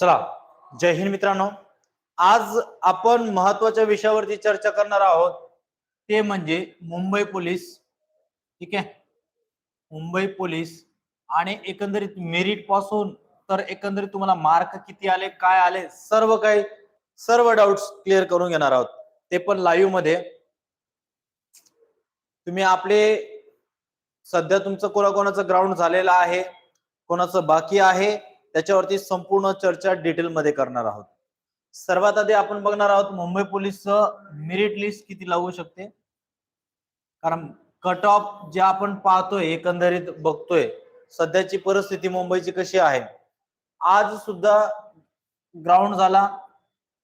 चला जय हिंद मित्रांनो. आज आपण महत्त्वाच्या विषयावरती चर्चा करणार आहोत. ते म्हणजे मुंबई पोलीस. ठीक आहे? मुंबई पोलीस आणि एकंदरीत मेरिटपासून तर एकंदरीत तुम्हाला मार्क किती आले काय आले सर्व काही सर्व डाऊट्स क्लिअर करून घेणार आहोत. ते पण लाईव्हमध्ये. तुम्ही आपले सध्या तुमचं कोणाकोणाचं ग्राउंड झालेलं आहे कोणाचं बाकी आहे त्याच्यावरती संपूर्ण चर्चा डिटेल मध्ये करणार आहोत. सर्वात आधी आपण बघणार आहोत मुंबई पोलीस मेरिट लिस्ट किती लागू शकते. कारण कट ऑफ जे आपण पाहतोय एकंदरीत बघतोय सध्याची परिस्थिती मुंबईची कशी आहे. आज सुद्धा ग्राउंड झाला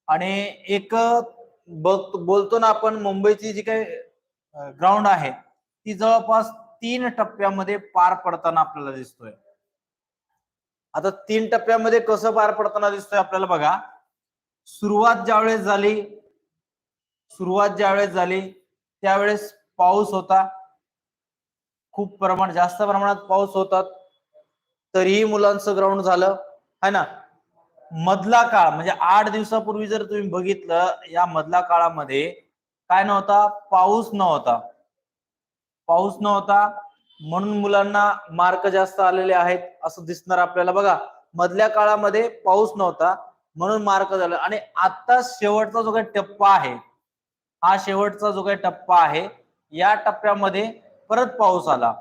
आणि एक बघतो बोलतो ना आपण मुंबईची जी काही ग्राउंड आहे ती जवळपास तीन टप्प्यामध्ये पार पडताना आपल्याला दिसतोय. आता तीन टप्प्यामध्ये कसं पार पडताना दिसतोय आपल्याला बघा. सुरुवात ज्यावेळेस झाली सुरुवात ज्यावेळेस झाली त्यावेळेस पाऊस होता. खूप प्रमाण जास्त प्रमाणात पाऊस होतात तरीही मुलांचं ग्राउंड झालं. है ना? मधला काळ म्हणजे आठ दिवसापूर्वी जर तुम्ही बघितलं या मधल्या काळामध्ये काय नव्हता? पाऊस नव्हता. पाऊस नव्हता. म्हणून मुलांना मार्क जास्त आलेले आहेत असं दिसणार आपल्याला. बघा मधल्या काळामध्ये पाऊस नव्हता म्हणून मार्क झाला. आणि आता शेवटचा जो काही टप्पा आहे हा शेवटचा जो काही टप्पा आहे या टप्प्यामध्ये परत पाऊस आला.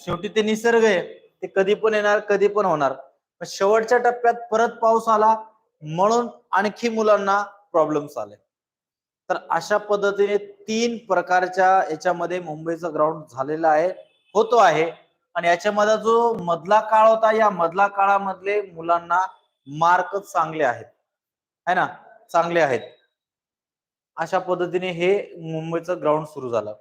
शेवटी ते निसर्ग आहे. ते कधी पण येणार कधी पण होणार. पण शेवटच्या टप्प्यात परत पाऊस आला म्हणून आणखी मुलांना प्रॉब्लेम्स आले. तर अशा पद्धतीने तीन प्रकारच्या याच्यामध्ये मुंबईचं ग्राउंड झालेलं आहे होतो आहे. आणि याच्यामध्ये जो मधला काळ होता या मधला काळामधले मुलांना मार्क चांगले आहेत. है ना? चांगले आहेत. अशा पद्धतीने हे मुंबईचं ग्राउंड सुरू झालं.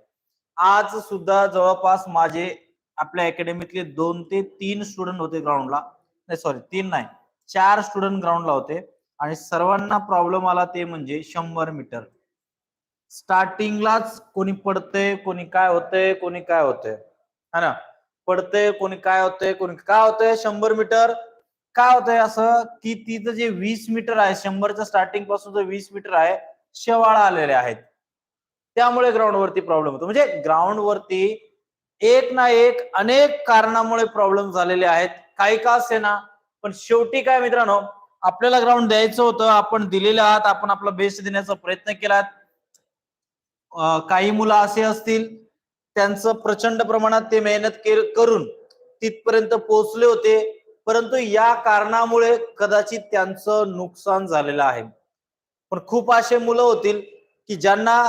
आज सुद्धा जवळपास माझे आपल्या अकॅडमीतले दोन ते तीन स्टुडंट होते ग्राउंडला नाही सॉरी तीन नाही चार स्टुडंट ग्राउंडला होते. आणि सर्वांना प्रॉब्लेम आला ते म्हणजे शंभर मीटर स्टार्टिंगलाच कोणी पडतंय कोणी काय होतंय कोणी काय होतंय है ना? पडतंय कोणी काय होतंय कोणी काय होतंय शंभर मीटर. काय होतंय असं की तिथं जे वीस मीटर आहे शंभरच्या स्टार्टिंगपासून जो वीस मीटर आहे शेवाळा आलेले आहेत. त्यामुळे ग्राउंड वरती प्रॉब्लेम होतो. म्हणजे ग्राउंड वरती एक ना एक अनेक कारणामुळे प्रॉब्लेम झालेले आहेत. काही का असे ना पण शेवटी काय मित्रांनो आपल्याला ग्राउंड द्यायचं होतं आपण दिलेलं आहात आपण आपला बेस्ट देण्याचा प्रयत्न केलात. काही मुलं असे असतील त्यांचं प्रचंड प्रमाणात ते मेहनत करून तिथपर्यंत पोहोचले होते. परंतु या कारणामुळे कदाचित त्यांचं नुकसान झालेलं आहे. पण खूप असे मुलं होतील की ज्यांना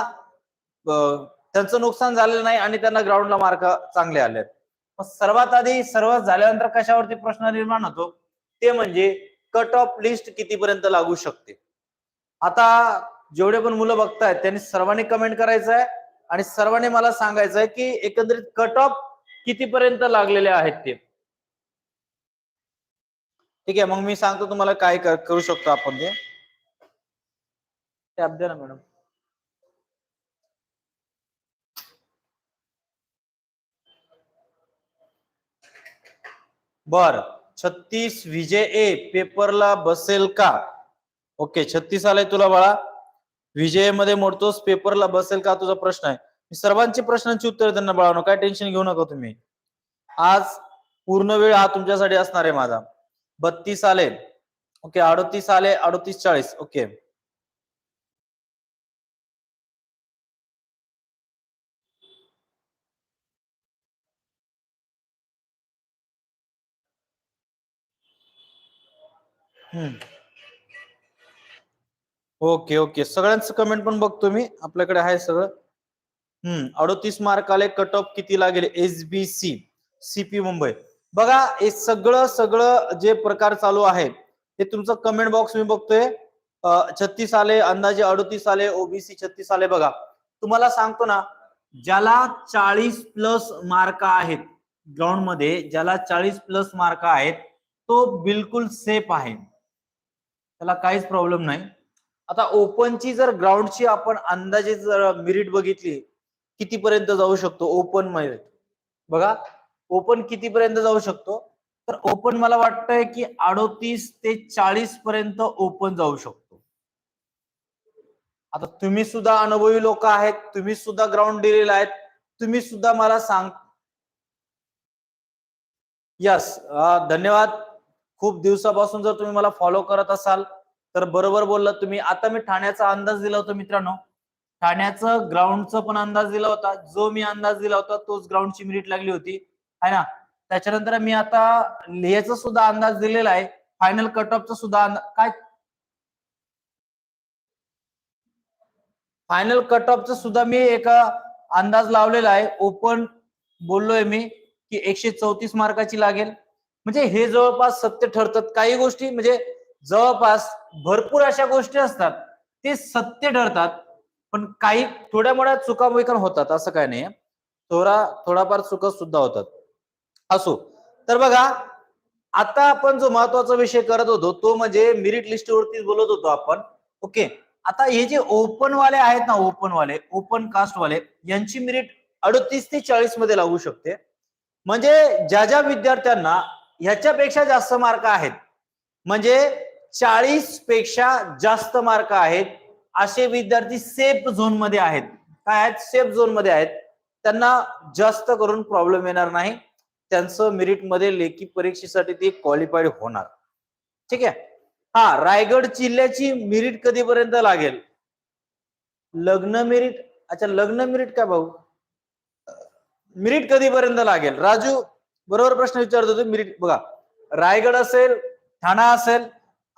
त्यांचं नुकसान झालेलं नाही आणि त्यांना ग्राउंडला मार्क चांगले आले सर्वात आधी सर्वात झाल्यानंतर कशावरती प्रश्न निर्माण होतो? ते म्हणजे कट ऑफ लिस्ट कितीपर्यंत लागू शकते? आता जेवढे पण मुलं बघतायत त्यांनी सर्वांनी कमेंट करायचं आहे आणि सर्वांनी मला सांगायचं आहे की एकंदरीत कट ऑफ कितीपर्यंत लागलेले आहेत ते. ठीक आहे मग मी सांगतो तुम्हाला काय करू शकतो आपण ते. टॅप द्या ना मॅडम. बर छत्तीस विजय ए पेपरला बसेल का? ओके छत्तीस आलाय तुला बाळा. विजयमध्ये मोडतोस पेपरला बसेल का तुझा प्रश्न आहे. मी सर्वांची प्रश्नांची उत्तर त्यांना बाळानो काय टेन्शन घेऊ नका तुम्ही. आज पूर्ण वेळ हा तुमच्यासाठी असणार आहे माझा. बत्तीस आले. ओके अडतीस आले अडतीस चाळीस. ओके. हम्म. Okay okay. सगळ्यांचं कमेंट पण बघतो मी. आपल्याकडे आहे सगळं. हम्म अडोतीस मार्क आले. कट ऑफ किती लागेल? S B C CP Mumbai बघा हे सगळं सगळं जे प्रकार चालू आहे ते तुमचं कमेंट बॉक्स मी बघतोय. छत्तीस आले अंदाजे अडोतीस आले ओबीसी छत्तीस आले बघा. तुम्हाला सांगतो ना ज्याला चाळीस प्लस मार्क आहेत ग्राउंडमध्ये ज्याला चाळीस प्लस मार्क आहेत तो बिलकुल सेफ आहे. त्याला काहीच प्रॉब्लेम नाही. आता ओपनची जर ग्राउंडची आपण अंदाजे जर मिरिट बघितली कितीपर्यंत जाऊ शकतो ओपनमध्ये? बघा ओपन कितीपर्यंत जाऊ शकतो? तर ओपन मला वाटतंय की अडोतीस ते चाळीस पर्यंत ओपन जाऊ शकतो. आता तुम्ही सुद्धा अनुभवी लोक आहेत तुम्ही सुद्धा ग्राउंड दिलेला आहेत तुम्ही सुद्धा मला सांग. यस धन्यवाद. खूप दिवसापासून जर तुम्ही मला फॉलो करत असाल तर बरोबर बोलला तुम्ही. आता मी ठाण्याचा अंदाज दिला होता मित्रांनो. ठाण्याचं ग्राउंडचा पण अंदाज दिला होता. जो मी अंदाज दिला होता तोच ग्राउंडची मिनिट लागली होती. है ना? त्याच्यानंतर मी आता याचा सुद्धा अंदाज दिलेला आहे. फायनल कट ऑफचा सुद्धा काय? फायनल कट ऑफचा सुद्धा मी एका अंदाज लावलेला आहे. ओपन बोललोय मी की एकशे चौतीस मार्काची लागेल. म्हणजे हे जवळपास सत्य ठरतात काही गोष्टी. म्हणजे जवळपास भरपूर अशा गोष्टी असतात ते सत्य ठरतात पण काही थोड्या मोठ्या चुका होतात असं काय नाही थोडा थोडाफार चुका सुद्धा होतात. असो तर बघा आता आपण जो महत्त्वाचा विषय करत होतो तो म्हणजे मेरिट लिस्टवरती बोलत होतो आपण. ओके आता हे जे ओपन वाले आहेत ना ओपन वाले ओपन कास्ट वाले यांची मेरिट अडतीस ते चाळीसमध्ये लागू शकते. म्हणजे ज्या ज्या विद्यार्थ्यांना ह्याच्यापेक्षा जास्त मार्क आहेत म्हणजे चाळीसपेक्षा जास्त मार्क आहेत. असे विद्यार्थी सेफ झोनमध्ये आहेत. काय आहेत? सेफ झोनमध्ये आहेत. त्यांना जास्त करून प्रॉब्लेम येणार नाही. त्यांचं मेरिटमध्ये लेखी परीक्षेसाठी ते क्वालिफाईड होणार. ठीक आहे? हा रायगड जिल्ह्याची मेरिट कधीपर्यंत लागेल? लग्न मेरिट अच्छा लग्न मेरिट काय भाऊ? मेरिट कधीपर्यंत लागेल? राजू बरोबर प्रश्न विचारतो तू मेरिट बघा. रायगड असेल ठाणा असेल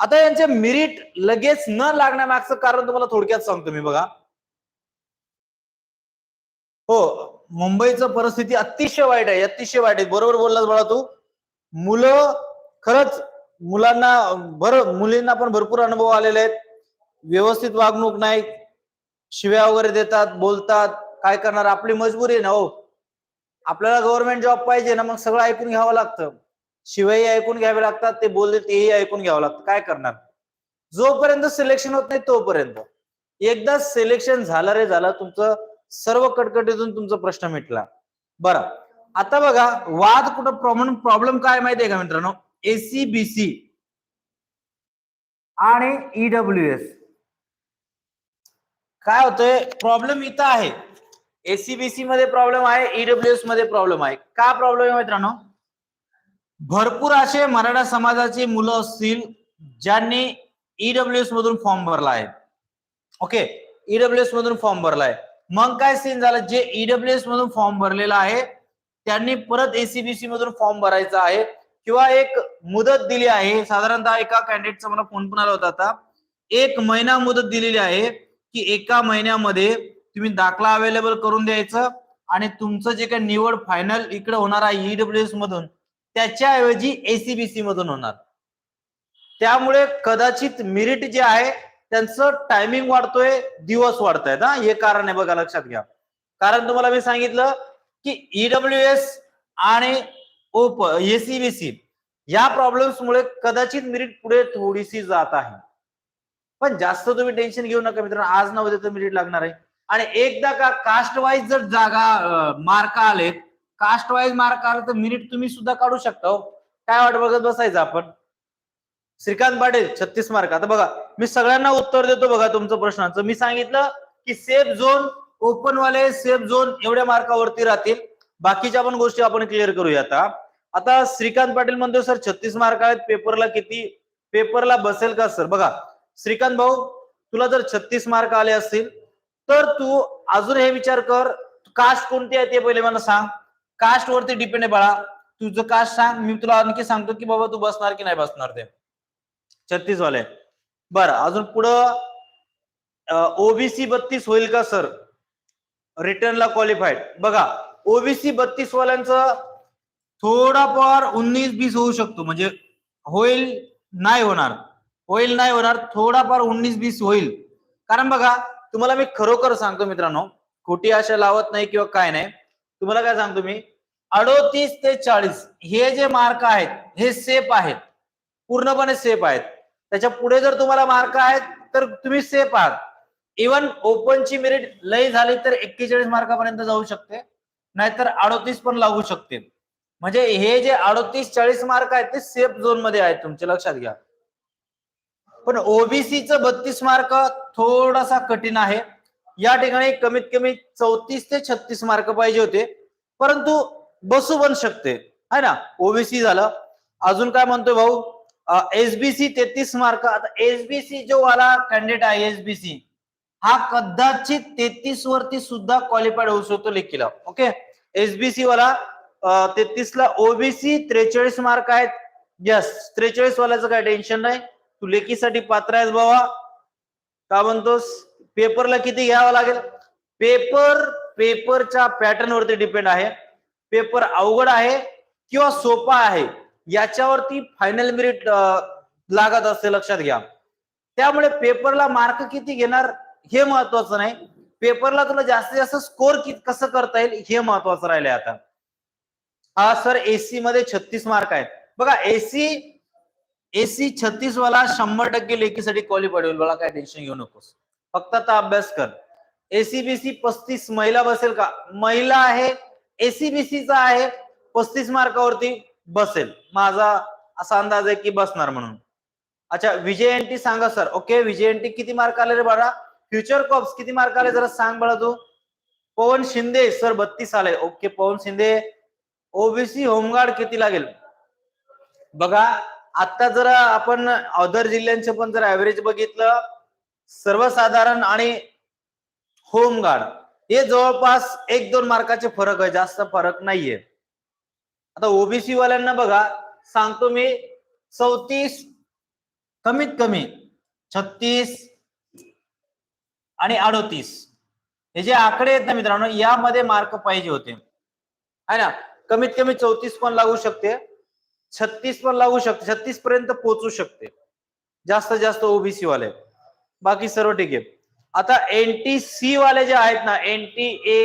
आता यांचे मिरिट लगेच न लागण्यामागचं कारण तुम्हाला थोडक्यात सांगतो मी बघा. हो मुंबईचं परिस्थिती अतिशय वाईट आहे अतिशय वाईट आहे. बरोबर बोललास बाळा तू. मुलं खरंच मुलांना भर मुलींना पण भरपूर अनुभव आलेले आहेत. व्यवस्थित वागणूक नाही. शिव्या वगैरे देतात बोलतात काय करणार? आपली मजबुरी आहे ना हो. आपल्याला गव्हर्नमेंट जॉब पाहिजे ना मग सगळं ऐकून घ्यावं लागतं. शिवाय ऐकून घ्यावे लागतात ते बोलले तेही ऐकून घ्यावं लागतं. काय करणार? जोपर्यंत सिलेक्शन होत नाही तोपर्यंत. एकदा सिलेक्शन झालं रे झालं तुमचं सर्व कटकटीतून तुमचा प्रश्न मिटला. बरं. आता बघा वाद कुठं प्रॉब्लेम प्रॉब्लेम काय माहितीये का मित्रांनो? एसीबीसी आणि ईडब्ल्यू एस काय होतंय? प्रॉब्लेम इथं आहे. एसीबीसी मध्ये प्रॉब्लेम आहे ईडब्ल्यू एसमध्ये प्रॉब्लेम आहे. का प्रॉब्लेम आहे मित्रांनो? भरपूर असे मराठा समाजाची मुलं असतील ज्यांनी ईडब्ल्यू एस मधून फॉर्म भरला आहे. ओके ईडब्ल्यू एस मधून फॉर्म भरला आहे. मग काय सीन झालं? जे ईडब्ल्यू एस मधून फॉर्म भरलेला आहे त्यांनी परत एसीबीसी मधून फॉर्म भरायचा आहे. किंवा एक मुदत दिली आहे. साधारणतः एका कॅन्डिडेटचा मला फोन पण आला होता आता. एक महिना मुदत दिलेली आहे की एका महिन्यामध्ये तुम्ही दाखला अवेलेबल करून द्यायचं आणि तुमचं जे काही निवड फायनल इकडे होणार आहे ईडब्ल्यू एस मधून त्याच्याऐवजी एसीबीसी मधून होणार. त्यामुळे कदाचित मिरिट जे आहे त्यांचं टायमिंग वाढतोय दिवस वाढत आहेत हा हे कारण आहे बघा लक्षात घ्या. कारण तुम्हाला मी सांगितलं की ईडब्ल्यू एस आणि ओप एसीबीसी या प्रॉब्लेम्स मुळे कदाचित मिरिट पुढे थोडीशी जात आहे. पण जास्त तुम्ही टेन्शन घेऊ नका मित्रांनो. आज ना उद्या तर मिरिट लागणार आहे. आणि एकदा का कास्ट वाईज जर जागा मार्क आलेत कास्ट वाईज मार्क आला तर मिनिट तुम्ही सुद्धा काढू शकता हो. काय वाट बघत बसायचं आपण? श्रीकांत पाटील छत्तीस मार्क आता बघा मी सगळ्यांना उत्तर देतो बघा तुमचं प्रश्नाचं. मी सांगितलं की सेफ झोन ओपन वाले सेफ झोन एवढ्या मार्कावरती राहतील. बाकीच्या पण गोष्टी आपण क्लिअर करूया आता आता श्रीकांत पाटील म्हणतो सर छत्तीस मार्क आहेत. पेपरला किती? पेपरला बसेल का सर बघा श्रीकांत भाऊ तुला जर छत्तीस मार्क आले असतील तर तू अजून हे विचार कर. कास्ट कोणती आहे ते पहिले मला सांग. कास्ट वरती डिपेंड आहे बाळा. तुझं कास्ट सांग मी तुला आणखी सांगतो की बाबा तू बसणार की नाही बसणार ते. छत्तीस वाले बरं अजून पुढं ओबीसी बत्तीस होईल का सर रिटर्नला क्वालिफाईड बघा ओबीसी बत्तीस वाल्यांचं थोडाफार उन्नीस बीस होऊ शकतो. म्हणजे होईल नाही होणार. होईल नाही होणार थोडाफार उन्नीस बीस होईल. कारण बघा तुम्हाला मी खरोखर सांगतो मित्रांनो खोटी आशा लावत नाही किंवा काय नाही. तुम्हाला काय सांगतो मी? अडोतीस ते चाळीस हे जे मार्क आहेत हे सेफ आहेत. पूर्णपणे सेफ आहेत. त्याच्या पुढे जर तुम्हाला मार्क आहेत तर तुम्ही सेफ आहात. इवन ओपनची मेरिट लय झाली तर एक्केचाळीस मार्कापर्यंत जाऊ शकते. नाहीतर अडोतीस पण लागू शकते म्हणजे हे जे अडोतीस चाळीस मार्क आहेत ते सेफ झोनमध्ये आहेत तुमचे लक्षात घ्या. पण ओबीसीचं बत्तीस मार्क थोडासा कठीण आहे. या ठिकाणी कमीत कमी चौतीस ते छत्तीस मार्क पाहिजे होते. परंतु बसू बन शकते. है ना? ओबीसी झालं. अजून काय म्हणतोय भाऊ? एसबीसी तेहतीस मार्क. आता एसबीसी जो वाला कॅन्डिडेट आहे एसबीसी हा कदाचित तेहतीस वरती सुद्धा क्वालिफाईड होऊ शकतो लेखीला ओके एसबीसी वाला तेहतीस ला ओबीसी त्रेचाळीस मार्क आहेत. यस त्रेचाळीस वाल्याचं काय टेन्शन नाही. तू लेखीसाठी पात्र आहेस बाबा का म्हणतोस? पेपरला किती घ्यावं लागेल? पेपर पेपरच्या पॅटर्न वरती डिपेंड आहे. पेपर अवघड आहे किंवा सोपा आहे याच्यावरती फायनल मेरिट लागत असते लक्षात घ्या. त्यामुळे पेपरला मार्क किती घेणार हे महत्वाचं नाही. पेपरला तुला जास्तीत जास्त स्कोर कसं करता येईल हे महत्वाचं राहिलंय आता. हा सर एसी मध्ये छत्तीस मार्क आहेत. बघा एसी एसी छत्तीस वाला शंभर टक्के लेखीसाठी क्वालिफाईड होईल. मला काय टेन्शन घेऊ नकोस. फक्त आता अभ्यास कर. एसीबीसी पस्तीस महिला बसेल का? महिला आहे एसीबीसीचा आहे पस्तीस मार्कावरती बसेल. माझा असा अंदाज आहे की बसणार म्हणून. अच्छा विजय एनटी सांगा सर ओके विजय एनटी किती मार्क आले रे बाळा? फ्युचर कॉप्स किती मार्क आले जरा सांग बाळा तू. पवन शिंदे सर बत्तीस आले. Okay Pavan Shinde OBC home guard किती लागेल? बघा आता जर आपण अदर जिल्ह्यांचं पण जर ऍव्हरेज बघितलं सर्वसाधारण आणि होमगार्ड. हे जवळपास एक दोन मार्काचे फरक आहे जास्त फरक नाहीये. आता ओबीसी वाल्यांना बघा सांगतो मी चौतीस कमीत कमी छत्तीस आणि अडोतीस. हे जे आकडे आहेत ना मित्रांनो यामध्ये मार्क पाहिजे होते. आहे ना? कमीत कमी चौतीस पण लागू शकते छत्तीस पण लागू शकते छत्तीस पर्यंत पोहोचू शकते. जास्त जास्त ओबीसी वाले बाकी सर्व ठीक आहे. आता एन टी सी वाले जे आहेत ना एन टी ए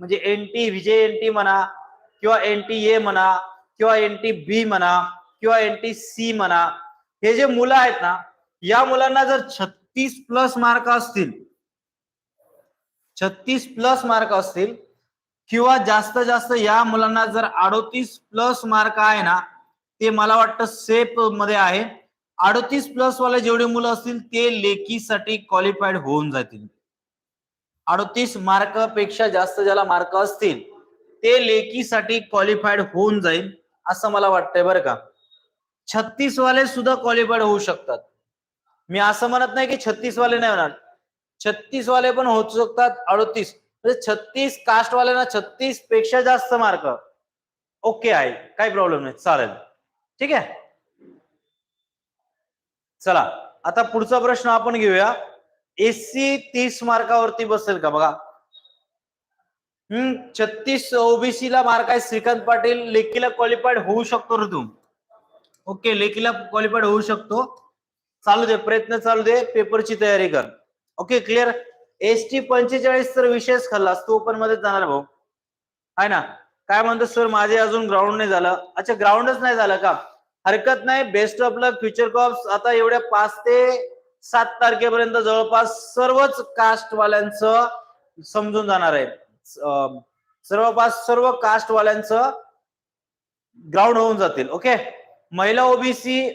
म्हणजे N T Vijay N T म्हणा किंवा एन टी ए म्हणा किंवा एन टी बी म्हणा किंवा एन टी सी म्हणा हे जे मुलं आहेत ना या मुलांना जर छत्तीस प्लस मार्क असतील छत्तीस प्लस मार्क असतील किंवा जास्त जास्त या मुलांना जर अडोतीस प्लस मार्क आहे ना ते मला वाटतं सेफमध्ये आहे. अडतीस प्लस वाले जेवढे मुलं असतील ते लेखीसाठी क्वालिफाईड होऊन जातील. अडतीस मार्कपेक्षा जास्त ज्याला मार्क असतील ते लेखीसाठी क्वालिफाईड होऊन जाईल असं मला वाटतंय बरं का. छत्तीस वाले सुद्धा क्वालिफाईड होऊ शकतात. मी असं म्हणत नाही की छत्तीस वाले नाही होणार. छत्तीस वाले पण होऊ शकतात अडतीस. म्हणजे छत्तीस कास्ट वाल्यांना छत्तीसपेक्षा जास्त मार्क. ओके आहे काही प्रॉब्लेम नाही चालेल. ठीक आहे? चला आता पुढचा प्रश्न आपण घेऊया. एससी तीस मार्कावरती बसेल का? बघा. हम्म छत्तीस ओबीसी ला मार्क आहे श्रीकांत पाटील. लेखीला क्वालिफाईड होऊ शकतो ना तू. ओके लेखीला क्वालिफाईड होऊ शकतो. चालू दे प्रयत्न चालू दे. पेपरची तयारी कर. ओके क्लिअर एस टी पंचेचाळीस तर विशेष खाल्लास. तू ओपनमध्ये जाणार भाऊ. आहे ना? काय म्हणतो सर माझे अजून ग्राउंड नाही झालं. अच्छा ग्राउंडच नाही झालं का? हरकत नाही. Best of luck future cops आता एवढ्या पाच ते सात तारखेपर्यंत जवळपास सर्वच कास्टवाल्यांचं समजून जाणार आहे. सर्वपास सर्व कास्ट वाल्यांचं ग्राउंड होऊन जातील. ओके महिला ओबीसी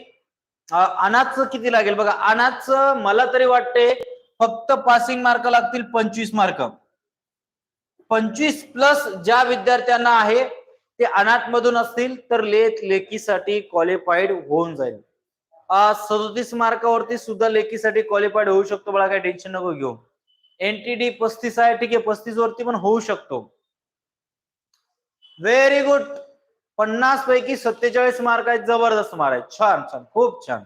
अनाथचं किती लागेल? बघा अनाथचं मला तरी वाटते फक्त पासिंग मार्क लागतील पंचवीस मार्क पंचवीस प्लस ज्या विद्यार्थ्यांना आहे ते अनाथ मधून असतील तर लेख लेखीसाठी क्वालिफाईड होऊन जाईल. सदोतीस मार्कावरती सुद्धा लेखीसाठी क्वालिफाईड होऊ शकतो मला काही टेन्शन नको घेऊ. एनटीडी पस्तीस आहे ठीक आहे पस्तीस वरती पण होऊ शकतो. व्हेरी गुड पन्नास पैकी सत्तेचाळीस मार्क आहेत जबरदस्त मार्क आहेत. छान छान खूप छान.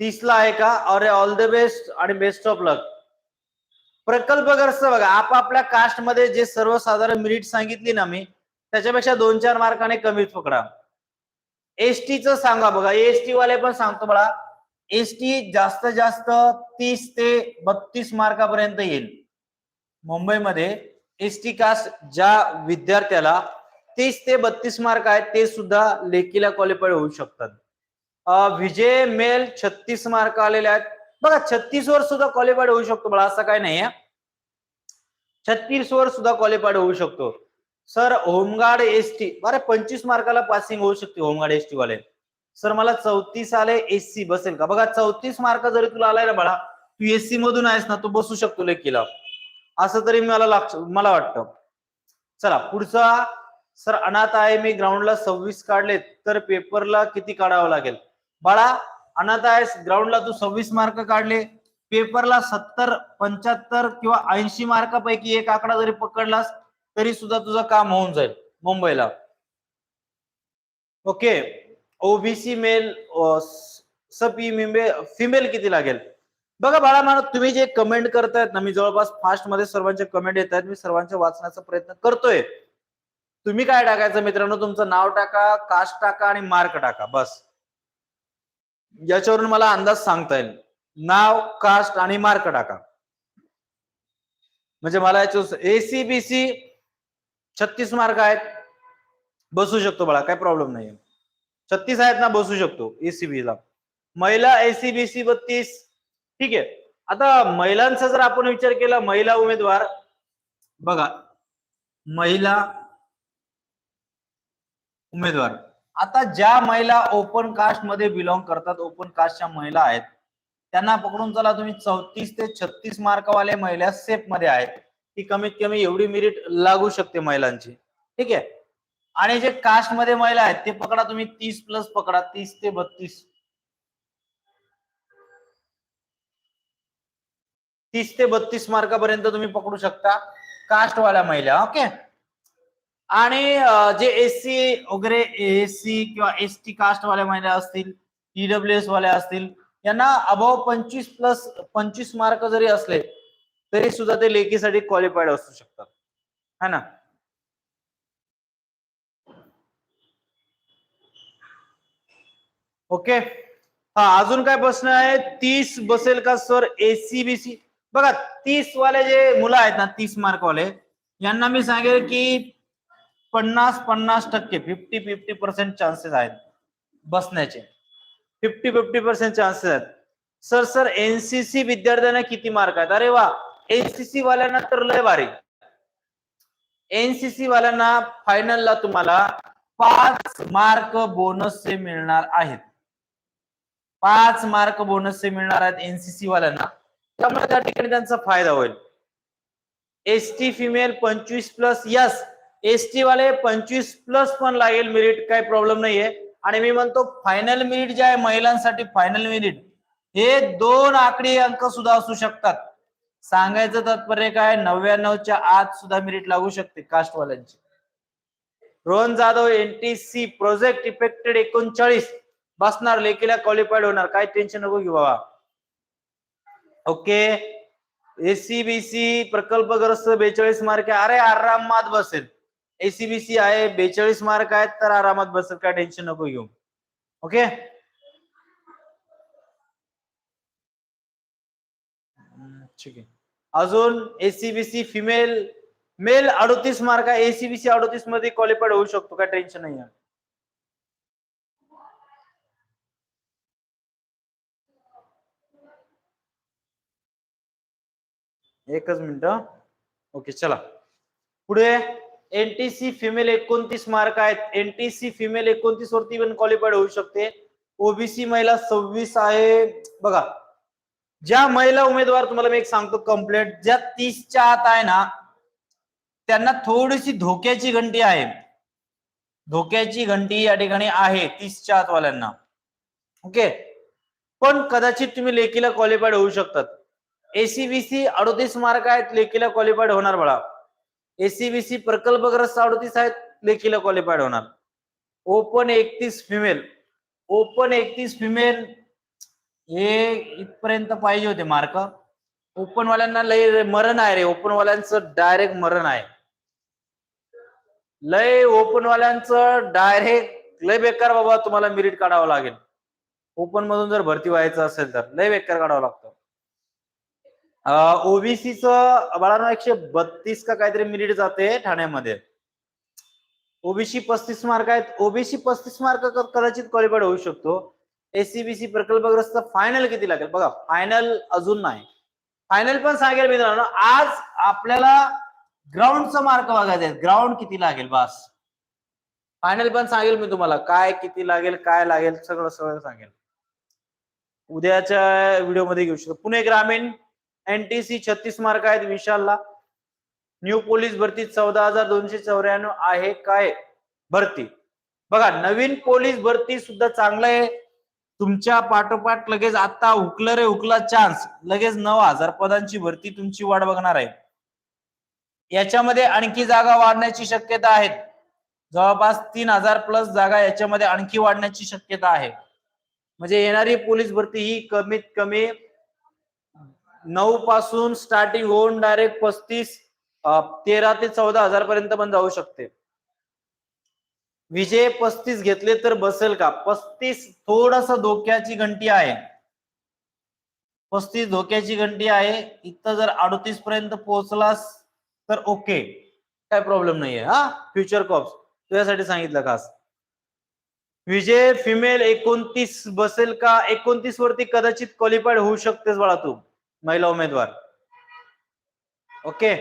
तीसला आहे का? अरे ऑल द बेस्ट आणि बेस्ट ऑफ लक प्रकल्पग्रस्त बघा. आपापल्या कास्टमध्ये जे सर्वसाधारण मिरिट सांगितली ना मी त्याच्यापेक्षा दोन चार मार्काने कमीच पकडा. एसटीचं सांगा बघा. एसटी वाले पण सांगतो मला. एसटी जास्त जास्त तीस ते बत्तीस मार्कापर्यंत येईल. मुंबईमध्ये एसटी कास्ट ज्या विद्यार्थ्याला तीस ते बत्तीस मार्क आहेत ते सुद्धा लेखीला क्वालिफाईड होऊ शकतात. विजय मेल छत्तीस मार्क आलेले आहेत. बघा छत्तीस वर सुद्धा क्वालिफाईड होऊ शकतो मला असं काय नाही छत्तीस वर सुद्धा क्वालिफाईड होऊ शकतो. Sir home guard S T. अरे पंचवीस मार्काला पासिंग होऊ शकते होमगार्ड एस टी वाले. सर मला चौतीस आले एससी बसेल का? बघा चौतीस मार्क जरी तुला आलाय ना बाळा तू एससी मधून आहेस ना तू बसू शकतो लेखीला. असं तरी मला लाग मला वाटतं. चला पुढचा. सर अनाथ आहे मी ग्राउंडला सव्वीस काढले तर पेपरला किती काढावं लागेल? बाळा अनाथ आहेस ग्राउंडला तू सव्वीस मार्क काढले पेपरला सत्तर पंच्याहत्तर किंवा ऐंशी मार्कापैकी एक आकडा जरी पकडलास तरी सुद्धा तुझं काम होऊन जाईल मुंबईला. ओके. ओबीसी मेल सपी फिमेल किती लागेल? बघा बाळा मला तुम्ही जे कमेंट करतायत ना मी जवळपास फास्टमध्ये सर्वांचे कमेंट येत आहेत मी सर्वांचे वाचण्याचा प्रयत्न करतोय. तुम्ही काय टाकायचं मित्रांनो? तुमचं नाव टाका कास्ट टाका आणि मार्क टाका बस. याच्यावरून मला अंदाज सांगता येईल. नाव कास्ट आणि मार्क टाका. म्हणजे मला याच्या एसीबीसी छत्तीस मार्क आहेत. बसू शकतो बाळा काय प्रॉब्लेम नाही छत्तीस आहेत ना बसू शकतो एसीबी ला. महिला एसीबीसी बत्तीस. ठीक आहे. आता महिलांचा जर आपण विचार केला महिला उमेदवार. बघा महिला उमेदवार. आता ज्या महिला ओपन कास्टमध्ये बिलॉंग करतात ओपन कास्टच्या महिला आहेत त्यांना पकडून चला तुम्ही चौतीस ते छत्तीस मार्कवाले महिला सेफमध्ये आहेत. ती कमीत कमी एवढी मेरिट लागू शकते महिलांची. ठीक आहे? आणि जे कास्टमध्ये महिला आहेत ते पकडा तुम्ही. तीस प्लस पकडा. तीस ते बत्तीस. तीस ते बत्तीस मार्कापर्यंत तुम्ही पकडू शकता कास्टवाल्या महिला. ओके आणि जे एससी वगैरे एससी किंवा एस टी कास्टवाल्या महिला असतील ईडब्ल्यू एस वाल्या असतील यांना अभाव पंचवीस प्लस पंचवीस मार्क जरी असले तरी सुद्धा ते लेखीसाठी क्वालिफाईड असू शकतात. है ना? ओके हा अजून काय प्रश्न आहे? तीस बसेल का सर एसीबीसी बघा तीस वाले जे मुलं आहेत ना तीस मार्क वाले यांना मी सांगेल की पन्नास पन्नास टक्के फिफ्टी फिफ्टी पर्सेंट चान्सेस आहेत बसण्याचे. फिफ्टी फिफ्टी पर्सेंट चान्सेस आहेत. सर सर एनसीसी विद्यार्थ्यांना किती मार्क आहेत? अरे वा! एनसीसी वाल्यांना तर लय भारी. एनसीसी वाल्यांना फायनलला तुम्हाला पाच मार्क बोनसचे मिळणार आहेत. पाच मार्क बोनसचे मिळणार आहेत एनसीसी वाल्यांना. त्यामुळे त्या ठिकाणी त्यांचा फायदा होईल. एस टी फिमेल पंचवीस प्लस यस एस टी वाले पंचवीस प्लस पण लागेल मेरिट काही प्रॉब्लेम नाहीये. आणि मी म्हणतो फायनल मेरिट जे आहे महिलांसाठी फायनल मेरिट हे दोन आकडी अंक सुद्धा असू शकतात. सांगायचं तात्पर्य काय? नव्याण्णवच्या आत सुद्धा मेरिट लागू शकते कास्टवाल्यांची. Rohan Jadhav NTC project affected एकोणचाळीस. बसणार लेखीला क्वालिफाईड होणार. काय टेन्शन नको घेऊ बाबा. ओके. एसीबीसी प्रकल्पग्रस्त बेचाळीस मार्क आहे. अरे आरामात बसेल. एसीबीसी आहे बेचाळीस मार्क आहेत तर आरामात बसेल. काय टेन्शन नको घेऊ. ओके? ठीक आहे. अजून एसीबीसी फिमेल मेल अडोतीस मार्क एसीबीसी अडोतीस मध्ये शकतो काय टेन्शन नाही एकच मिनिट. ओके चला. एनटीसी फिमेल एकोणतीस मार्क आहेत. एनटीसी फिमेल एकोणतीस वरती पण ओबीसी महिला सव्वीस आहे. बघा ज्या महिला उमेदवार तुम्हाला मी एक सांगतो कंप्लेंट ज्या तीसच्या आत आहे ना त्यांना थोडीशी धोक्याची घंटी आहे. धोक्याची घंटी या ठिकाणी आहे तीसच्या आतवाल्यांना. ओके पण कदाचित तुम्ही लेखीला क्वालिफाईड होऊ शकतात. एसीबीसी अडोतीस मार्क आहेत लेखीला क्वालिफाईड होणार बळा. एसीबीसी प्रकल्पग्रस्त अडोतीस आहेत लेखीला क्वालिफाईड होणार. ओपन एकतीस फिमेल ओपन एकतीस फिमेल हे इथपर्यंत पाहिजे होते मार्क ओपन वाल्यांना लय मरण आहे रे. ओपनवाल्यांचं डायरेक्ट मरण आहे. लय ओपनवाल्यांचं डायरेक्ट लय बेकार बाबा तुम्हाला मिरिट काढावं लागेल. ओपन मधून जर भरती व्हायचं असेल तर लय बेकार काढावं लागतं. ओबीसीच बाळांनो एकशे बत्तीस का काहीतरी मिरिट जाते ठाण्यामध्ये. ओबीसी पस्तीस मार्क आहेत. ओबीसी पस्तीस मार्क कदाचित क्वालिफाईड होऊ शकतो. एसीबीसी प्रकल्पग्रस्त फायनल किती लागेल? बघा फायनल अजून नाही. फायनल पण सांगेल मित्रांनो आज आपल्याला ग्राउंडचा मार्क बघायचा ग्राउंड किती लागेल बस? फायनल पण सांगेल मी तुम्हाला. काय किती लागेल काय लागेल सगळं सगळं सांगेल. उद्याच्या व्हिडिओ घेऊ शकतो. पुणे ग्रामीण एनटीसी छत्तीस मार्क आहेत विशालला. न्यू पोलीस भरती चौदा हजार दोनशे चौऱ्याण्णव आहे काय? भरती. बघा नवीन पोलीस भरती सुद्धा चांगलं आहे. तुमच्या पाठोपाठ लगेच आता हुकलं रे हुकला चान्स लगेच नऊ हजार पदांची भरती तुमची वाट बघणार आहे. याच्यामध्ये आणखी जागा वाढण्याची शक्यता आहे. जवळपास तीन हजार प्लस जागा याच्यामध्ये आणखी वाढण्याची शक्यता आहे. म्हणजे येणारी पोलीस भरती ही कमीत कमी नऊ पासून स्टार्टिंग होऊन डायरेक्ट पस्तीस तेरा ते चौदा हजार पर्यंत पण जाऊ शकते. विजय पस्तीस घेतले तर बसेल का? पस्तीस थोडस धोक्याची घंटी आहे. पस्तीस धोक्याची घंटी आहे. इथं जर अडतीस पर्यंत पोहोचलास तर ओके. काय प्रॉब्लेम नाहीये हा? फ्युचर कॉप्स तुझ्यासाठी सांगितलं खास. विजय फिमेल एकोणतीस बसेल का? एकोणतीस वरती कदाचित क्वालिफाईड होऊ शकतेस बाळा तू. महिला उमेदवार. ओके.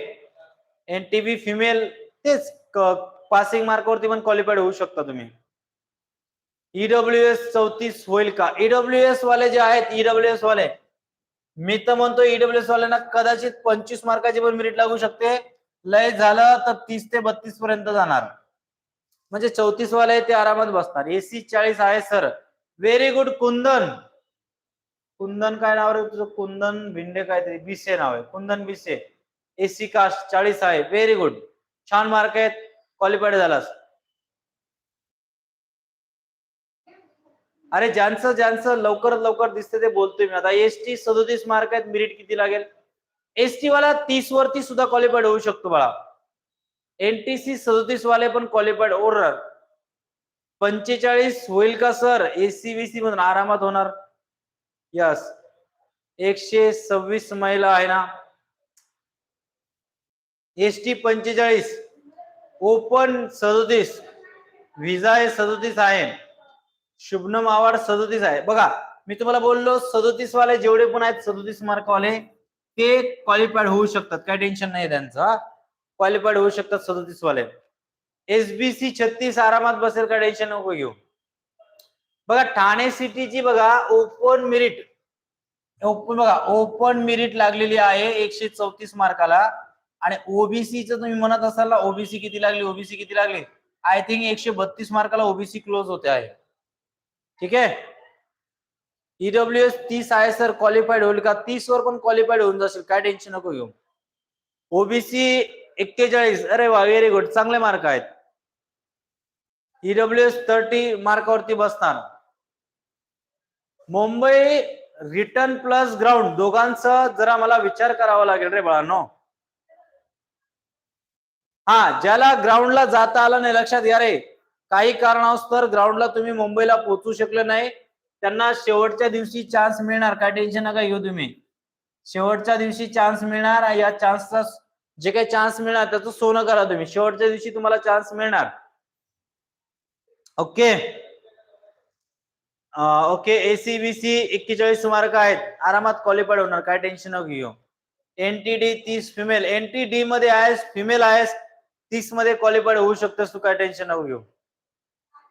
एन टी फिमेल तेच पासिंग मार्कवरती पण क्वालिफाईड होऊ शकता तुम्ही. ईडब्ल्यू एस चौतीस होईल का? ईडब्ल्यू एस वाले जे आहेत ईडब्ल्यू एस वाले मी तर म्हणतो ईडब्ल्यू एस वाल्यांना कदाचित पंचवीस मार्काची पण मेरिट लागू शकते. लय झालं तर तीस ते बत्तीस पर्यंत जाणार. म्हणजे चौतीस वाले ते आरामात बसणार. एसी चाळीस आहे sir. Very good Kundan. Kundan काय नाव रे तुझं? कुंदन भिंडे काहीतरी. बिसे नाव आहे. कुंदन बिसे. एसी कास्ट चाळीस आहे. व्हेरी गुड छान मार्क आहेत. क्वालिफाईड झालास. अरे ज्यांचं ज्यांचं लवकरात लवकर दिसते ते बोलतोय मी. आता एस टी सदोतीस मार्क आहेत मिरिट किती लागेल? एसटी वाला तीस वरती सुद्धा क्वालिफाईड होऊ शकतो बाळा. एनटीसी सदोतीस वाले पण क्वालिफाईड ओरर पंचेचाळीस होईल का सर एसीबीसी मधून आरामात होणार. यस एकशे सव्वीस महिला आहे ना. एस टी पंचेचाळीस. ओपन सदोतीस व्हिजा हे सदोतीस आहे. शुभनम आवाड सदोतीस आहे. बघा मी तुम्हाला बोललो सदोतीस वाले जेवढे पण आहेत सदोतीस मार्क वाले ते क्वालिफाईड होऊ शकतात. काय टेन्शन नाही त्यांचं क्वालिफाईड होऊ शकतात सदोतीस वाले एसबीसी छत्तीस आरामात बसेल का? टेन्शन नको घेऊ. बघा ठाणे सिटीची बघा ओपन मेरिट ओपन बघा ओपन मेरिट लागलेली आहे एकशे चौतीस मार्काला. आणि ओबीसीचं तुम्ही म्हणत असाल ओबीसी किती लागली ओबीसी किती लागली? आय थिंक एकशे बत्तीस मार्काला ओबीसी क्लोज होते आहे. ठीक आहे? ईडब्ल्यू एस तीस आहे सर क्वालिफाईड होईल का? तीस वर पण क्वालिफाईड होऊन जाशील काय टेन्शन नको घेऊ. ओबीसी एक्केचाळीस अरे वा व्हेरी गुड चांगले मार्क आहेत. ईडब्ल्यू एस थर्टी मार्कावरती बसणार. मुंबई रिटर्न प्लस ग्राउंड दोघांचा जरा मला विचार करावा लागेल रे बाळांनो. हा ज्याला ग्राउंडला जाता आलं नाही लक्षात घ्या रे. काही कारणास्तव ग्राउंडला तुम्ही मुंबईला पोहोचू शकले नाही. त्यांना शेवटच्या दिवशी चान्स मिळणार. काय टेन्शन नका घेऊ तुम्ही. शेवटच्या दिवशी चान्स मिळणार या चान्सचा जे काही चान्स मिळणार त्याचं सोनं करा तुम्ही. शेवटच्या दिवशी तुम्हाला चान्स मिळणार. ओके. ओके. एसीबीसी एक्केचाळीस मार्क आहेत. आरामात क्वालिफाईड होणार. काय टेन्शन न घेऊ. एनटीडी तीस फिमेल एनटीडी मध्ये आहेस फिमेल आहेस. तीसमध्ये क्वालिफाईड होऊ शकतोस तू काय टेन्शन नको घेऊ.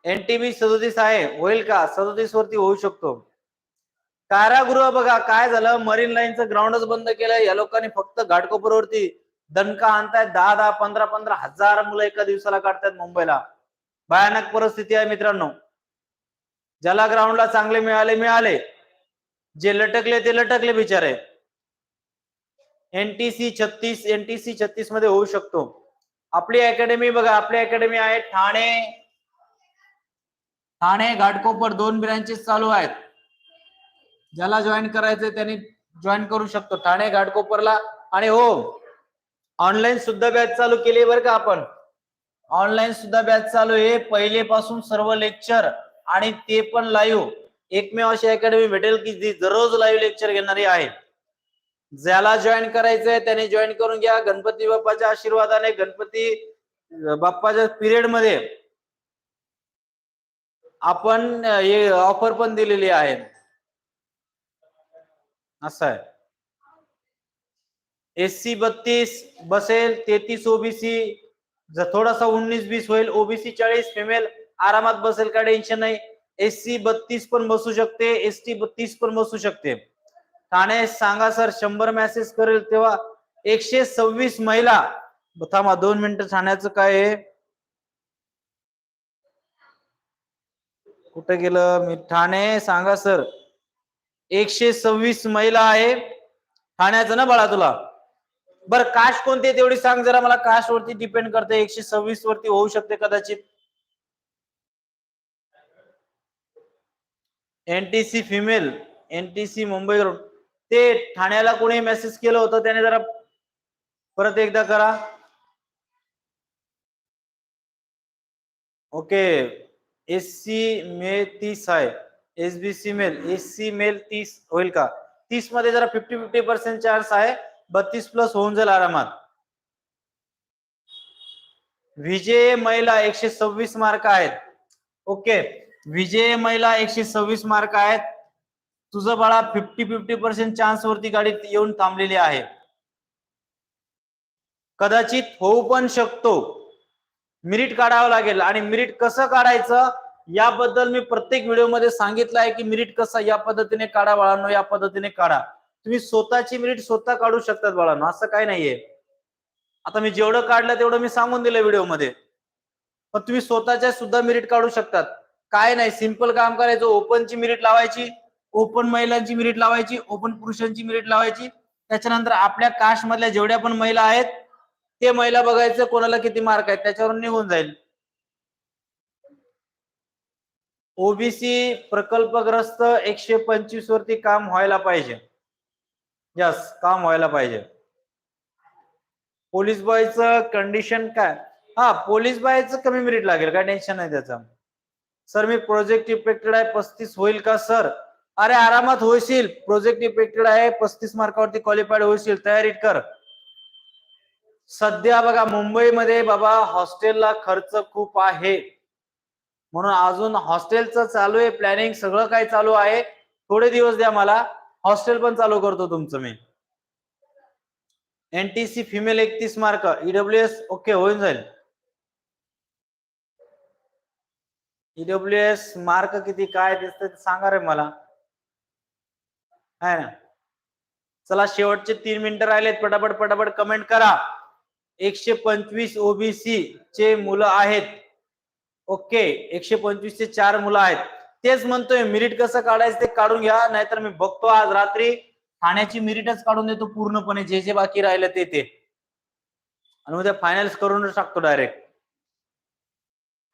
एनटीबी सदोतीस आहे होईल का? सदोतीस वरती होऊ शकतो. कारागृह बघा काय झालं? मरीन लाईनचं ग्राउंडच बंद केलं या लोकांनी फक्त घाटकोपरवरती दणका आणतायत. दहा दहा पंधरा पंधरा हजार मुलं एका दिवसाला काढतायत मुंबईला. भयानक परिस्थिती आहे मित्रांनो. ज्याला ग्राउंडला चांगले मिळाले मिळाले. जे लटकले ते लटकले बिचारे. एनटीसी छत्तीस एनटीसी छत्तीसमध्ये होऊ शकतो. आपली अकॅडमी बघा आपली अकॅडमी आहे ठाणे. ठाणे घाटकोपर दोन ब्रँचेस चालू आहेत. ज्याला जॉईन करायचंय त्यांनी जॉईन करू शकतो. ठाणे घाटकोपरला. आणि हो ऑनलाईन सुद्धा बॅच चालू केली बरं का आपण. ऑनलाईन सुद्धा बॅच चालू आहे. पहिले पासून सर्व लेक्चर आणि ते पण लाईव्ह एकमेव अशी अकॅडमी भेटेल की जी दररोज लाईव्ह लेक्चर घेणारी आहे. ज्याला जॉईन करायचंय त्याने जॉईन करून घ्या. गणपती बाप्पाच्या आशीर्वादाने गणपती बाप्पाच्या पिरियडमध्ये आपण हे ऑफर पण दिलेली आहे असं आहे. एस सी बत्तीस बसेल तेहतीस ओबीसी जर थोडासा उन्नीस बीस होईल. ओबीसी चाळीस फिमेल आरामात बसेल काय टेन्शन नाही. एस सी बत्तीस पण बसू शकते. एस टी बत्तीस पण बसू शकते. ठाणे सांगा सर शंभर मेसेज करेल तेव्हा एकशे सव्वीस महिला. थांबा दोन मिनिटं ठाण्याचं काय आहे? कुठे गेलं? मी ठाणे सांगा सर. एकशे सव्वीस महिला आहे. ठाण्याचं ना बाळा तुला? बर काश कोणती आहे तेवढी सांग जरा मला. कास्ट वरती डिपेंड करते. एकशे सव्वीस वरती होऊ शकते कदाचित. NTC female NTC Mumbai road ते ठाण्याला कोणी मेसेज केलं होतं त्याने जरा परत एकदा करा. ओके. एस सी मे तीस आहे. S B C male. S C male तीस होईल का? तीसमध्ये जरा फिफ्टी फिफ्टी पर्सेंट चार्ज आहे. बत्तीस प्लस होऊन जाईल आरामात. विजय महिला एकशे सव्वीस मार्क आहेत. ओके. विजय महिला एकशे सव्वीस मार्क आहेत. तुझं बाळा फिफ्टी फिफ्टी पर्सेंट चान्स वरती गाडी येऊन थांबलेली आहे. कदाचित होऊ पण शकतो. मिरिट काढावं लागेल. आणि मिरिट कसं काढायचं? याबद्दल मी प्रत्येक व्हिडिओमध्ये सांगितलं आहे की मिरिट कसा या पद्धतीने काढा बाळांनो या पद्धतीने काढा. तुम्ही स्वतःची मिरिट स्वतः काढू शकतात बाळांनो. असं काय नाहीये. आता मी जेवढं काढलं तेवढं मी सांगून दिलं व्हिडिओमध्ये. पण तुम्ही स्वतःच्या सुद्धा मिरिट काढू शकतात. काय नाही सिंपल काम करायचं ओपनची मिरिट लावायची ओपन महिलांची मिरिट लावायची ओपन पुरुषांची मिरिट लावायची. त्याच्यानंतर आपल्या कास्ट मधल्या जेवढ्या पण महिला आहेत ते महिला बघायचं कोणाला किती मार्क आहेत त्याच्यावरून निघून जाईल. ओबीसी प्रकल्पग्रस्त एकशे पंचवीस वरती काम व्हायला पाहिजे. यस काम व्हायला पाहिजे. पोलीस बॉयचं कंडिशन काय? हा पोलीस बॉयचं कमी मिरिट लागेल काय टेन्शन नाही त्याचं. सर मी प्रोजेक्ट इफेक्टेड आहे पस्तीस होईल का सर अरे आरामात होशील. प्रोजेक्ट इफेक्टेड आहे. पस्तीस मार्कावरती क्वालिफाईड होशील. तयारी कर. सध्या बघा मुंबईमध्ये बाबा हॉस्टेलला खर्च खूप आहे. म्हणून अजून हॉस्टेलचं चालू आहे. प्लॅनिंग सगळं काही चालू आहे. थोडे दिवस द्या मला. हॉस्टेल पण चालू करतो तुमचं मी. एनटीसी फिमेल एकतीस मार्क ईडब्ल्यू एस ओके होऊन जाईल. ईडब्ल्यू एस मार्क किती काय दिसत ते सांगा रे मला. आहे ना? चला शेवटचे तीन मिनिटं राहिलेत. पटापट पटापट कमेंट करा. एकशे पंचवीस ओबीसी चे मुलं आहेत. ओके एकशे पंचवीस चे चार मुलं आहेत. तेच म्हणतोय मिरिट कसं काढायचं ते काढून घ्या. नाहीतर मी बघतो आज रात्री. ठाण्याची मिरिटच काढून देतो पूर्णपणे. जे जे बाकी राहिलं ते ते. आणि उद्या फायनल्स करून टाकतो डायरेक्ट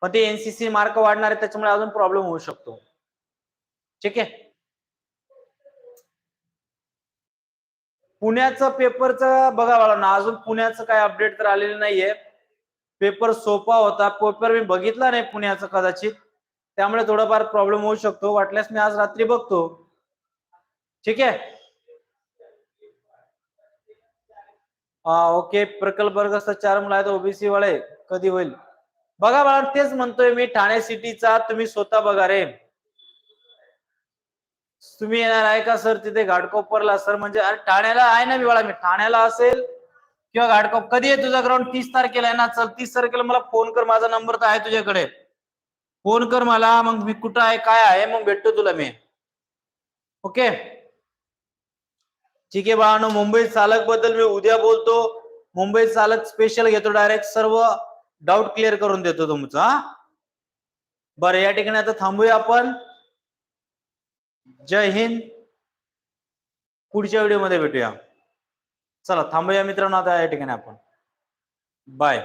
पण ते एनसीसी मार्क वाढणार आहे त्याच्यामुळे अजून प्रॉब्लेम होऊ शकतो. ठीक आहे? पुण्याचं पेपरचं बघा ना अजून पुण्याचं काय अपडेट तर आलेलं नाहीये. पेपर सोपा होता पेपर मी बघितला नाही पुण्याचं कदाचित. त्यामुळे थोडाफार प्रॉब्लेम होऊ शकतो. वाटल्यास मी आज रात्री बघतो. ठीक आहे? हा ओके. प्रकल्पग्रस्त चार मुलं आहेत ओबीसी वाले. कधी होईल? बघा बाळा तेच म्हणतोय मी ठाणे सिटीचा तुम्ही स्वतः बघा रे. तुम्ही येणार आहे का सर? तिथे घाटकोपरला सर म्हणजे अरे ठाण्याला आहे ना मी मी. ठाण्याला असेल किंवा घाटकोप कधी आहे तुझा ग्राउंड तीस तारखेला आहे ना? चल तीस तारखेला मला फोन कर. माझा नंबर तर आहे तुझ्याकडे. फोन कर मला. मग मी कुठं आहे काय आहे मग भेटतो तुला मी. ओके ठीक आहे बाळानो मुंबई चालकबद्दल मी उद्या बोलतो. मुंबई चालक स्पेशल घेतो डायरेक्ट सर्व डाऊट क्लिअर करून देतो तुमचा हा? बरं या ठिकाणी आता थांबूया आपण. जय हिंद. पुढच्या व्हिडिओमध्ये भेटूया. चला थांबूया मित्रांनो आता या ठिकाणी आपण. बाय